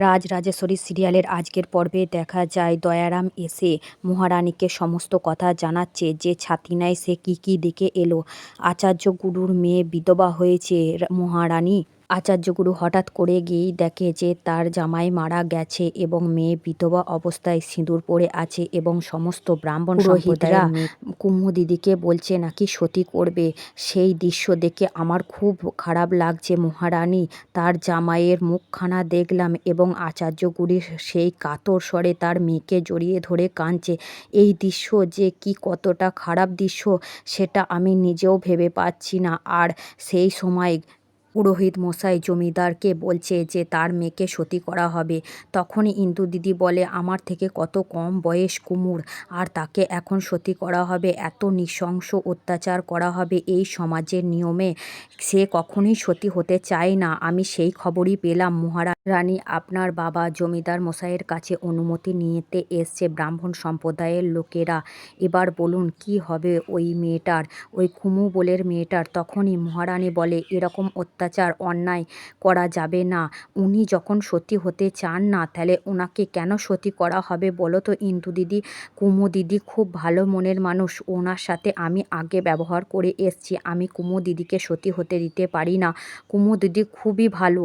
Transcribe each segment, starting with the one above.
রাজ রাজেশ্বরী সিরিয়ালের আজকের পর্বে দেখা যায়, দয়ারাম এসে মহারানীকে সমস্ত কথা জানাচ্ছে, যে ছাতিনায় সে কী কী দেখে এলো। আচার্য গুরুর মেয়ে বিধবা হয়েছে মহারানী। আচার্যগুরু হঠাৎ করে গিয়েই দেখে যে তার জামাই মারা গেছে এবং মেয়ে বিধবা অবস্থায় সিঁদুর পরে আছে এবং সমস্ত ব্রাহ্মণ পুরোহিতরা কুম্ভ দিদিকে বলছে নাকি সতী করবে? সেই দৃশ্য দেখে আমার খুব খারাপ লাগছে মহারানী। তার জামাইয়ের মুখখানা দেখলাম এবং আচার্যগুরি সেই কাতর স্বরে তার মেয়েকে জড়িয়ে ধরে কাঁদছে। এই দৃশ্য যে কি কতটা খারাপ দৃশ্য সেটা আমি নিজেও ভেবে পাচ্ছি না। আর সেই সময় পুরোহিত মশাই জমিদারকে বলছে যে তার মেয়েকে সতী করা হবে। তখনই ইন্দু দিদি বলে, আমার থেকে কত কম বয়স কুমুর? আর তাকে এখন সতী করা হবে? এত নৃশংস অত্যাচার করা হবে এই সমাজের নিয়মে? সে কখনোই সতী হতে চায় না। আমি সেই খবরই পেলাম মহারানী আপনার বাবা জমিদার মশাইয়ের কাছে অনুমতি নিতে এসছে ব্রাহ্মণ সম্প্রদায়ের লোকেরা। এবার বলুন, কি হবে ওই মেয়েটার? ওই কুমু বলের মেয়েটার? তখনই মহারানী বলে, এরকম অত্যাচার, অন্যায় করা যাবে না। উনি যখন সতী হতে চান না, তাহলে ওনাকে কেন সতী করা হবে বলো তো? ইন্দু দিদি, কুমু দিদি খুব ভালো মনের মানুষ। ওনার সাথে আমি আগে ব্যবহার করে এসছি। আমি কুমু দিদিকে সতী হতে দিতে পারি না। কুমু দিদি খুবই ভালো।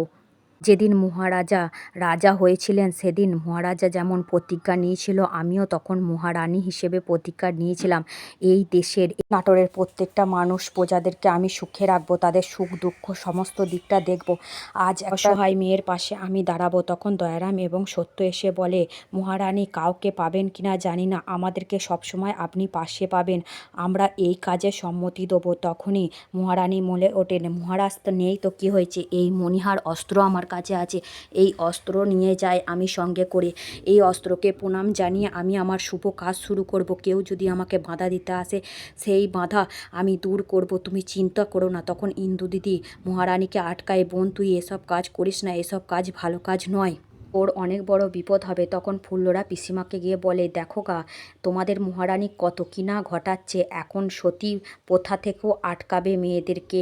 যেদিন মহারাজা রাজা হয়েছিলেন সেদিন মহারাজা যেমন প্রতিজ্ঞা নিয়েছিল আমিও তখন মহারানী হিসেবে প্রতিজ্ঞা নিয়েছিলাম। এই দেশের এই নাটোরের প্রত্যেকটা মানুষ প্রজাদেরকে আমি সুখে রাখব তাদের সুখ দুঃখ সমস্ত দিকটা দেখব। আজ অসহায় মেয়ের পাশে আমি দাঁড়াবো তখন দয়ারাম এবং সত্য এসে বলে মহারানী কাউকে পাবেন কিনা জানি না আমাদেরকে সবসময় আপনি পাশে পাবেন আমরা এই কাজে সম্মতি দেবো। তখনই মহারানী বলে ওঠেন মহারাজ নেই তো কী হয়েছে? এই মণিহার অস্ত্র আমার কাছে আছে। এই অস্ত্র নিয়ে যাই আমি সঙ্গে করে। এই অস্ত্রকে প্রণাম জানিয়ে আমি আমার শুভ কাজ শুরু করব। কেউ যদি আমাকে বাধা দিতে আসে, সেই বাধা আমি দূর করব। তুমি চিন্তা করো না। তখন ইন্দু দিদি মহারানীকে আটকায়, বোন, তুই এসব কাজ করিস না। এসব কাজ ভালো কাজ নয়। ওর অনেক বড় বিপদ হবে। তখন ফুল্লরা পিসিমাকে গিয়ে বলে, দেখো গা, তোমাদের মহারানী কত কিনা ঘটাচ্ছে। এখন সতী প্রথা থেকেও আটকাবে মেয়েদেরকে।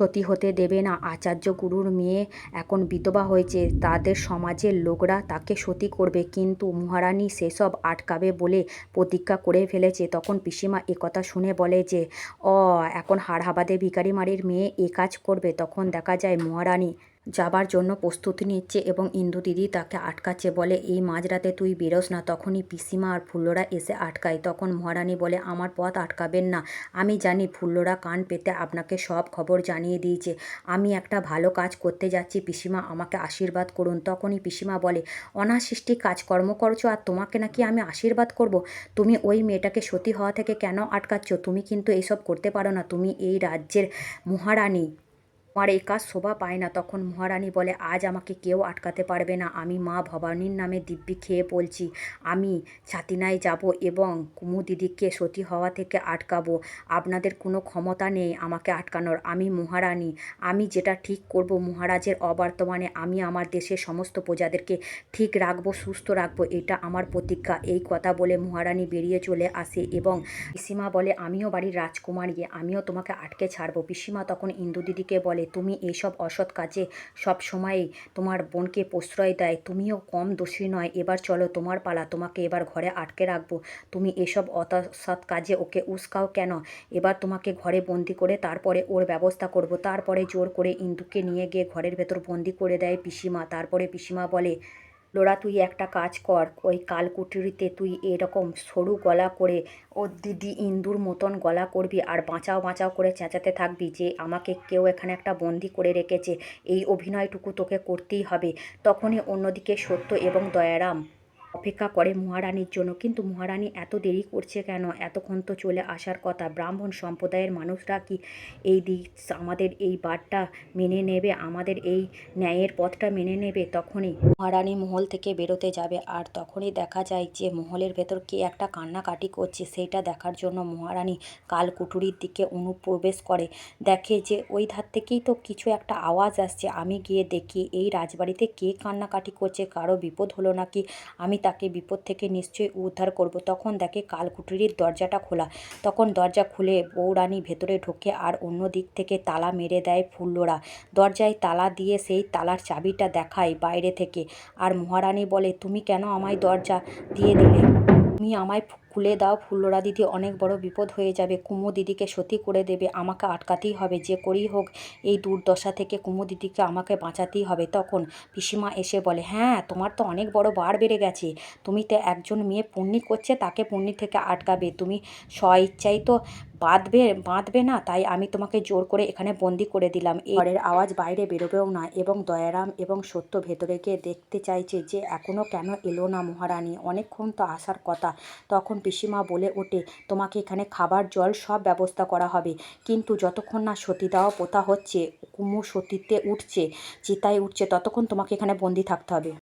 সতী হতে দেবে না। আচার্য গুরুর মেয়ে এখন বিধবা হয়েছে, তাদের সমাজের লোকরা তাকে সতী করবে। কিন্তু মহারানী সেসব আটকাবে বলে প্রতিজ্ঞা করে ফেলেছে। তখন পিসিমা একথা শুনে বলে যে, অ, এখন হাড়হাবাদে ভিকারিমারির মেয়ে এ কাজ করবে। তখন দেখা যায় মহারানী যাবার জন্য প্রস্তুতি নিচ্ছে এবং ইন্দু দিদি তাকে আটকাচ্ছে বলে, এই মাঝরাতে তুই বেরোস না, তখনই পিসিমা আর ফুল্লরা এসে আটকায়। তখন মহারানী বলে, আমার পথ আটকাবেন না। আমি জানি ফুল্লরা কান পেতে আপনাকে সব খবর জানিয়ে দিয়েছে। আমি একটা ভালো কাজ করতে যাচ্ছি, পিসিমা আমাকে আশীর্বাদ করুন। তখনই পিসিমা বলে, অনাসৃষ্টি কাজকর্ম করছ আর তোমাকে নাকি আমি আশীর্বাদ করব? তুমি ওই মেয়েটাকে সতী হওয়া থেকে কেন আটকাচ্ছ? তুমি কিন্তু এইসব করতে পারো না। তুমি এই রাজ্যের মহারানী। আমার এই কাজ শোভা পায় না। তখন মহারানী বলে, আজ আমাকে কেউ আটকাতে পারবে না। আমি মা ভবানীর নামে দিব্যি খেয়ে বলছি আমি ছাতিনায় যাব এবং কুমু দিদিকে সতী হওয়া থেকে আটকাবো। আপনাদের কোনো ক্ষমতা নেই আমাকে আটকানোর। আমি মহারানী। আমি যেটা ঠিক করব মহারাজের অবর্তমানে আমি আমার দেশের সমস্ত প্রজাদেরকে ঠিক রাখব, সুস্থ রাখব। এটা আমার প্রতিজ্ঞা। এই কথা বলে মহারানী বেরিয়ে চলে আসে এবং পিসিমা বলে, আমিও বাড়ির রাজকুমারী। আমিও তোমাকে আটকে ছাড়বো। পিসিমা তখন ইন্দু দিদিকে বলে তুমি এইসব অসৎ কাজে সব সময়ই তোমার বোনকে প্রশ্রয় দেয় তুমিও কম দোষী নয়। এবার চলো তোমার পালা। তোমাকে এবার ঘরে আটকে রাখব। তুমি এসব অতসৎ কাজে ওকে উস্কাও কেন? এবার তোমাকে ঘরে বন্দি করে তারপরে ওর ব্যবস্থা করব। তারপরে জোর করে ইন্দুকে নিয়ে গিয়ে ঘরের ভেতর বন্দি করে দেয় পিসিমা। তারপরে পিসিমা বলে লোরা তুই একটা কাজ কর। ওই কালকুটুরিতে তুই এরকম সরু গলা করে ও দিদি ইন্দুর মতন গলা করবি আর বাঁচাও বাঁচাও করে চেঁচাতে থাকবি যে আমাকে কেউ এখানে একটা বন্দি করে রেখেছে। এই অভিনয়টুকু তোকে করতেই হবে। তখনই অন্যদিকে সত্য এবং দয়ারাম অপেক্ষা করে মহারানীর জন্য। কিন্তু মহারানী এত দেরি করছে কেন? এতক্ষণ তো চলে আসার কথা। ব্রাহ্মণ সম্প্রদায়ের মানুষরা কি এই দিক, আমাদের এই বারটা মেনে নেবে? আমাদের এই ন্যায়ের পথটা মেনে নেবে? তখনই মহারানী মহল থেকে বেরোতে যাবে। আর তখনই দেখা যায় যে মহলের ভেতর কে একটা কান্নাকাটি করছে। সেইটা দেখার জন্য মহারানী কালকুটুরির দিকে অনুপ্রবেশ করে। দেখে যে ওই ধার থেকেই তো কিছু একটা আওয়াজ আসছে। আমি গিয়ে দেখি, এই রাজবাড়িতে কে কান্নাকাটি করছে? কারও বিপদ হলো নাকি? আমি তাকে বিপদ থেকে নিশ্চয়ই উদ্ধার করব। তখন দেখে কালকুটিরির দরজাটা খোলা। তখন দরজা খুলে বৌরানী ভেতরে ঢোকে আর অন্য দিক থেকে তালা মেরে দেয় ফুল্লোরা। দরজায় তালা দিয়ে সেই তালার চাবিটা দেখায় বাইরে থেকে। আর মহারানী বলে, তুমি কেন আমায় দরজা দিয়ে দিলে? তুমি আমায় খুলে দাও, ফুল্লরা দিদি অনেক বড় বিপদ হয়ে যাবে। কুমু দিদিকে সতী করে দেবে, আমাকে আটকাতেই হবে। যে করেই হোক, এই দুর্দশা থেকে কুমু দিদিকে আমাকে বাঁচাতেই হবে। তখন পিসিমা এসে বলে হ্যাঁ তোমার তো অনেক বড় বার বেড়ে গেছে। তুমি তো একজন মেয়ে পূর্ণি করছে, তাকে পূর্ণি থেকে আটকাবে। তুমি স্ব ইচ্ছাই তো বাঁধবে বাঁধবে না, তাই আমি তোমাকে জোর করে এখানে বন্দি করে দিলাম। এই ঘরের আওয়াজ বাইরে বেরোবেও না এবং দয়ারাম এবং সত্য ভেতরে গিয়ে দেখতে চাইছে যে এখনও কেন এলো না মহারানী। অনেকক্ষণ তো আসার কথা। তখন পিসিমা বলে ওঠে, তোমাকে এখানে খাবার, জল সব ব্যবস্থা করা হবে। কিন্তু যতক্ষণ না সতী দেওয়া পোতা হচ্ছে, কুমু সতীতে উঠছে, চিতায় উঠছে, ততক্ষণ তোমাকে এখানে বন্দি থাকতে হবে।